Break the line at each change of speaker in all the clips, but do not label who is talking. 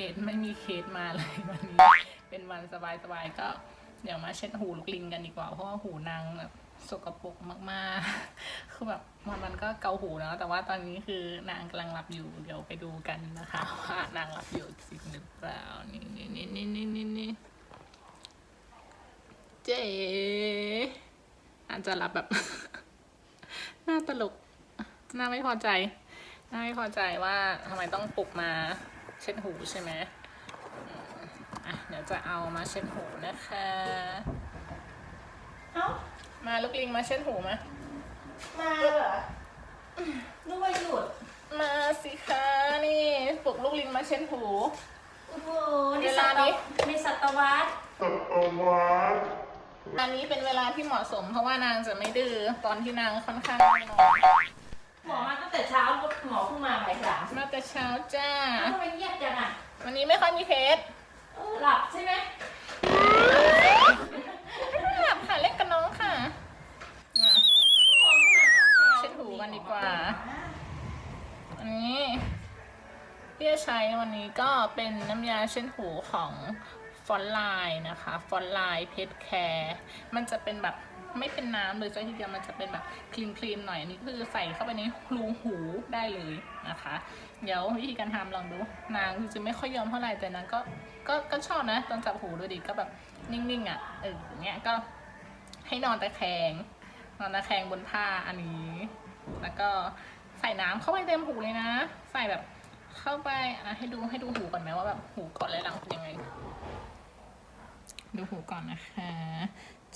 เคสไม่มีเคสมาเลยวันนี้ เป็นวันสบายๆก็เดี๋ยวมาเช็ดหูลูกลิงกันดีกว่า เพราะว่าหูนางแบบสกปรกมากๆ คือแบบวันมันก็เกาหูแล้วแต่ว่าตอนนี้คือนางกำลังหลับอยู่ เดี๋ยวไปดูกันนะคะว่านางหลับอยู่จริงหรือเปล่า นี่นี่นี่นี่นี่นี่นี่เจ๊อาจจะหลับแบบ หน้าตลก หน้าไม่พอใจ หน้าไม่พอใจว่าทำไมต้องปลุกมา เช็ดหูใช่ไหมอืมอะเดี๋ยวจะเอามาเช็ดหูนะคะ
เอ้า
มาลูกลิงมาเช็ดหูมา
มาเหรอนึกว่าหยุด
มาสิคะนี่ปลุกลูกลิงมาเช็ดหู
โอ้โห
เวลานี้
ในศตวรรษ
อันนี้เป็นเวลาที่เหมาะสม เพราะว่านางจะไม่ดื้อตอนที่นางค่อนข้างไม่นอน
หมอมาตั้งแต่เช้า หมอเพิ่งมาบ่ายสาม
มาแต่เช้าจ้า
เอ้า ทำไมเงียบจังอะ
วันนี้ไม่ค่อยมีเคส
เออหลับใช่ไหม
หลับค่ะเล่นกับน้องค่ะอะ
หมอเพิ่งมา
เช็ดหูกันดีกว่า อันนี้ที่จะใช้วันนี้ก็เป็นน้ำยาเช็ดหูของฟอนไลน์นะคะ ฟอนไลน์เพชแคร์มันจะเป็นแบบ ไม่เป็นน้ำเลยซะทีเดียวมันจะเป็นแบบคลีนคลีนหน่อยอันนี้คือใส่เข้าไปในรูหูได้เลยนะคะ เดี๋ยววิธีการทำลองดูนางจริงๆไม่ค่อยยอมเท่าไหร่แต่นางก็ก็ก็ชอบนะตอนจับหูดูดิก็แบบนิ่งๆอะเอออย่างเงี้ยก็ให้นอนตะแคง นอนตะแคงบนผ้าอันนี้ แล้วก็ใส่น้ำเข้าไปเต็มหูเลยนะ ใส่แบบเข้าไปอะให้ดูให้ดูหูก่อนไหมว่าแบบหูก่อนและหลังเป็นยังไง ดูหูก่อนนะคะ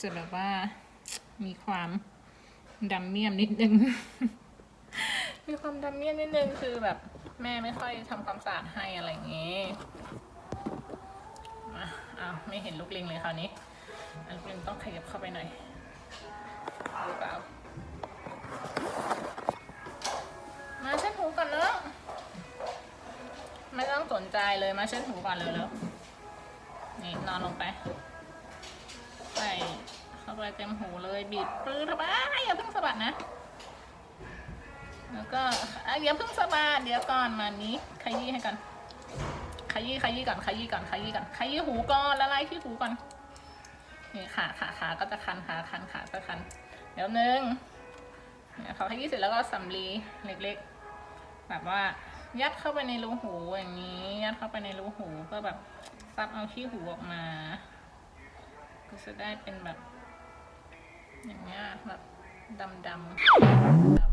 จะแบบว่า มีความดำเมียมนิดนึง มีความดำเมียมนิดนึงคือแบบแม่ไม่ค่อยทำความสะอาดให้อะไรอย่างงี้มาอ้าวไม่เห็นลูกลิงเลยคราวนี้ ลูกลิงต้องขยับเข้าไปหน่อยหรือเปล่า มาเช็ดหูก่อนเนอะไม่ต้องสนใจเลยมาเช็ดหูก่อนเลยแล้วนี่นอนลงไป เข้าไปเต็มหูเลยบีบปลื้อทำไมอย่าเพิ่งสะบัดนะ แล้วก็อย่าเพิ่งสะบัดเดี๋ยวก่อนมานี้ขยี้ให้ก่อนขยี้ขยี้ก่อนขยี้ก่อนขยี้ก่อนขยี้หูก่อนละลายที่หูก่อนนี่ขาขาขาก็จะคันขาคันขาก็คัน เดี๋ยวนึงเนี่ยเขาขยี้เสร็จแล้วก็สำลีเล็กๆ แบบว่ายัดเข้าไปในรูหูอย่างนี้ ยัดเข้าไปในรูหูเพื่อแบบซับเอาขี้หูออกมา ก็จะได้เป็นแบบ อย่างเงี้ยแบบดำๆดำ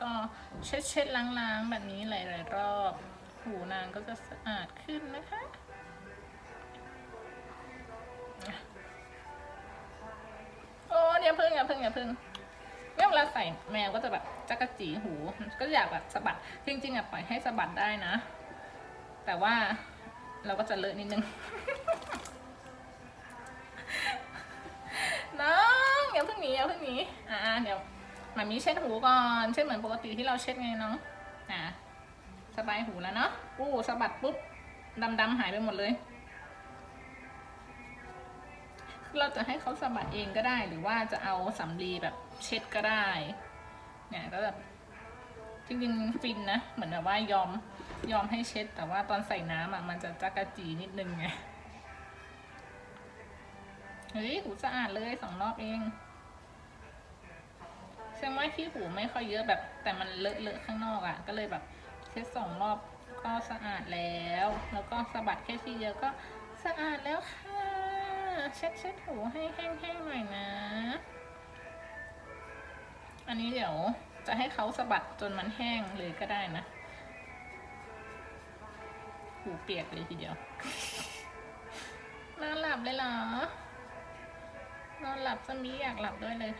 ก็เช็ดเช็ดล้างๆ แบบนี้หลายๆรอบ หูนางก็จะสะอาดขึ้นนะคะโอ้อย่าพึ่งอย่าพึ่งอย่าพึ่งเนี่ยเวลาใส่แมวก็จะแบบจักระจีหู ก็อยากแบบสะบัด จริงๆอะปล่อยให้สะบัดได้นะ แต่ว่าเราก็จะเลอะนิดนึงาเพิ่งหนีอย่าเพิ่งหนีอ่าเดี๋ยวมามีเช็ดหูก่อนเช็ดเหมือนปกติที่เราเช็ดไงน้องอ่าสบายหูแล้วเนาะอู้สะบัดปุ๊บดำๆหายไปหมดเลย เราจะให้เขาสะบัดเองก็ได้ หรือว่าจะเอาสำลีแบบเช็ดก็ได้ เนี่ยก็แบบจริงๆฟินนะ เหมือนแบบว่ายอมยอมให้เช็ด แต่ว่าตอนใส่น้ำอะมันจะจักระจีนิดนึงไง เฮ้ยหูสะอาดเลยสองรอบเอง แสดงว่าขี้หูไม่ค่อยเยอะแบบ แต่มันเลอะเลอะๆข้างนอกอะ ก็เลยแบบเช็ดสองรอบก็สะอาดแล้ว แล้วก็สะบัดแค่ทีเดียวก็สะอาดแล้วค่ะ เช็ดเช็ดหูให้แห้งๆหน่อยนะ อันนี้เดี๋ยวจะให้เขาสะบัดจนมันแห้งเลยก็ได้นะ หูเปียกเลยทีเดียวนอนหลับเลยเหรอนอนหลับจะมีอยากหลับด้วยเลย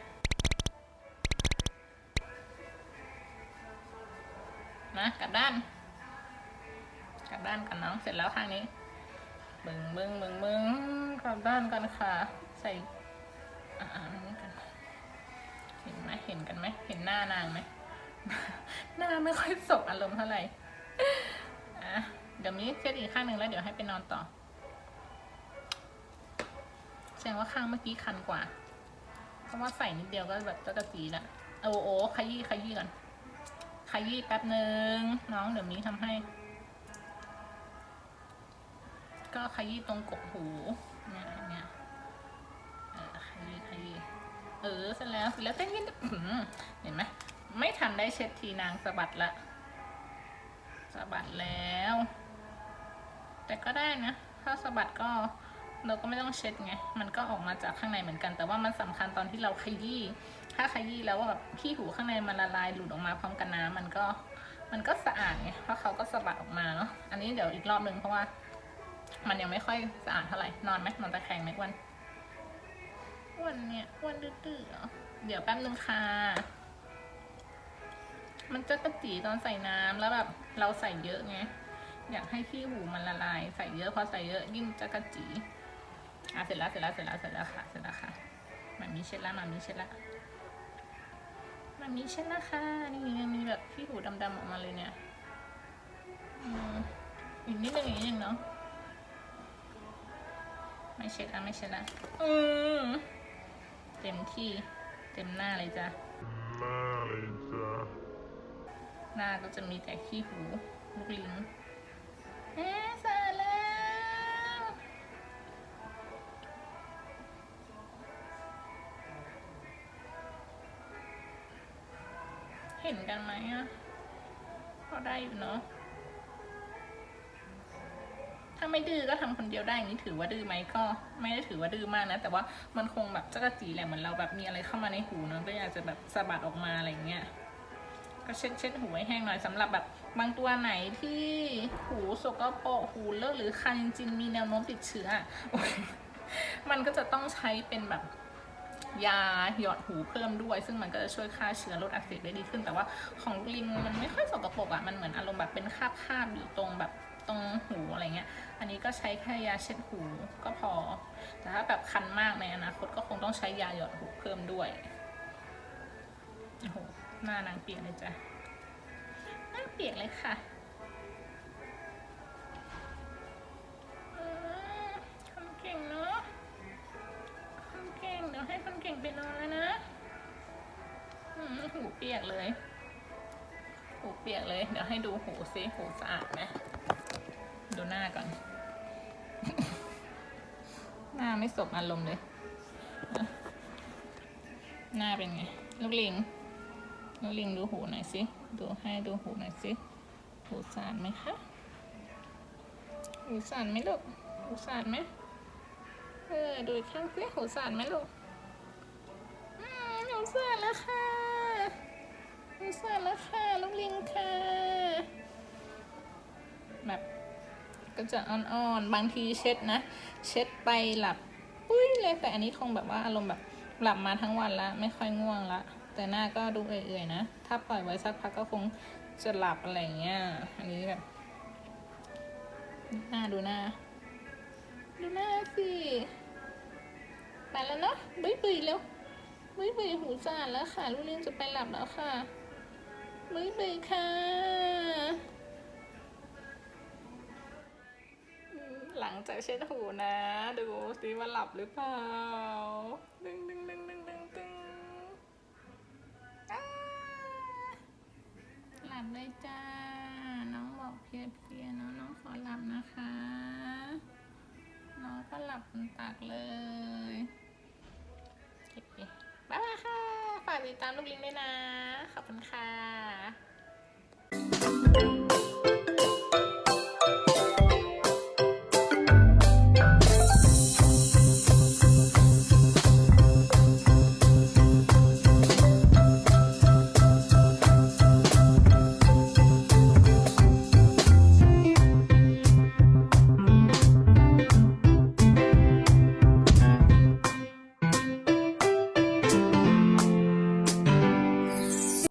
นะกลับด้าน กลับด้านกันน้องเสร็จแล้วข้างนี้มึงมึงมึงมึงกลับด้านกันค่ะ ใส่อ่านนี้กันเห็นไหมเห็นกันไหมเห็นหน้านางไหมหน้าไม่ค่อยสบอารมณ์เท่าไหร่อะเดี๋ยวมีเช็ดอีกข้างหนึ่งแล้วเดี๋ยวให้ไปนอนต่อแสดงว่าข้างเมื่อกี้คันกว่า เพราะว่าใส่นิดเดียวก็แบบจะกระสีละโอ้โอ้ขยี้ขยี้ก่อน ขยี้แป๊บหนึ่งน้องเดี๋ยวนี้ทำให้ ก็ขยี้ตรงกกหูเนี่ยเนี่ยเออขยี้ขยี้เออเสร็จแล้วเสร็จแล้วเต้นยินเห็นไหมไม่ทันได้เช็ดทีนางสะบัดละสะบัดแล้ว แต่ก็ได้นะ ถ้าสะบัดก็เราก็ไม่ต้องเช็ดไง มันก็ออกมาจากข้างในเหมือนกัน แต่ว่ามันสำคัญตอนที่เราขยี้ ถ้าขยี้แล้วแบบขี้หูข้างในมันละลายหลุดออกมาพร้อมกันน้ำมันก็มันก็สะอาดไงเพราะเขาก็สะบัดออกมาเนาะอันนี้เดี๋ยวอีกรอบนึงเพราะว่า มันยังไม่ค่อยสะอาดเท่าไหร่นอนไหมนอนตะแคงไหมวันวันเนี่ยวันดื้อๆเหรอเดี๋ยวแป๊บนึงค่ะมันจะกระจีตอนใส่น้ำแล้วแบบเราใส่เยอะไงอยากให้ขี้หูมันละลาย ใส่เยอะพอใส่เยอะยิ่งจะกระจีอะเสร็จแล้วเสร็จแล้วเสร็จแล้วเสร็จแล้วค่ะเสร็จแล้วค่ะมันมีเช็ดล้วมันมีเช็ดละ แล้วมันมีเช็ดแล้วค่ะนี่ยังมีแบบขี้หูดำๆออกมาเลยเนี่ยอืมอีกนิดนึงอีกนิดนึงเนาะไม่เช็ดแล้วไม่เช็ดแล้วอืมเต็มที่เต็มหน้าเลยจ้ะ
Manager.
หน้าก็จะมีแต่ขี้หูลูกลิงเอ๊ะ เห็นกันไหมอะพอได้อยู่เนาะถ้าไม่ดื้อก็ทำคนเดียวได้อย่างนี้ถือว่าดื้อไหมก็ ไม่ได้ถือว่าดื้อมากนะ แต่ว่ามันคงแบบจักระจีแหละเหมือนเราแบบมีอะไรเข้ามาในหูเนาะก็อยากจะแบบสะบัดออกมาอะไรเงี้ยก็เช็ดเช็ดหูให้แห้งหน่อยสำหรับแบบบางตัวไหนที่หูสกปรกหูเลอะหรือคันจริงๆมีแนวโน้มติดเชื้อโอ้ยมันก็จะต้องใช้เป็นแบบ ยาหยอดหูเพิ่มด้วย ซึ่งมันก็จะช่วยฆ่าเชื้อลดอักเสบได้ดีขึ้น แต่ว่าของลิงมันไม่ค่อยสกปรกอะ่ะมันเหมือนอารมณ์แบบเป็นคราบคาบอยู่ตรงแบบตรงหูอะไรเงี้ย อันนี้ก็ใช้แค่ยาเช็ดหูก็พอ แต่ถ้าแบบคันมากในอนาคตก็คงต้องใช้ยาหยอดหูเพิ่มด้วยโอ้โหหน้านางเปียกเลยจ้ะหน้าเปียกเลยค่ะ ไปนอนแล้วนะอืมหูเปียกเลย หูเปียกเลย เดี๋ยวให้ดูหูซิหูสะอาดไหมดูหน้าก่อน หน้าไม่สบอารมณ์เลย หน้าเป็นไง ลูกลิง ลูกลิงดูหูหน่อยสิ ดูให้ดูหูหน่อยสิ หูสะอานไหมคะ หูสะอานไหมลูก หูสะอานไหมเออ ดูข้างสิหูสะอานไหมลูก สานแล้วค่ะหูสานแล้วค่ะลูกลิงค่ะ แบบก็จะอ่อนๆ บางทีเช็ดนะ เช็ดไปหลับ ปุ้ยเลย แต่อันนี้คงแบบว่าอารมณ์แบบหลับมาทั้งวันละไม่ค่อยง่วงละ แต่หน้าก็ดูเอื่อยๆนะ ถ้าปล่อยไว้สักพักก็คงจะหลับอะไรเงี้ย อันนี้แบบ หน้าดูหน้า ดูหน้าสิ ไปแล้วเนาะบุยบุยเร็ว บุยบุยหูสานแล้วค่ะ ลูกเลี้ยงจะไปหลับแล้วค่ะบุยบุยค่ะ หลังจากเช็ดหูนะ ดูสิว่าหลับหรือเปล่า ดึงดึงดึงดึงดึงดึงหลับเลยจ้า น้องบอกเพลียเพียๆเนาะน้องขอหลับนะคะ น้องก็หลับตักเลย ฝากติดตามลูกลิงด้วยนะ ขอบคุณค่ะ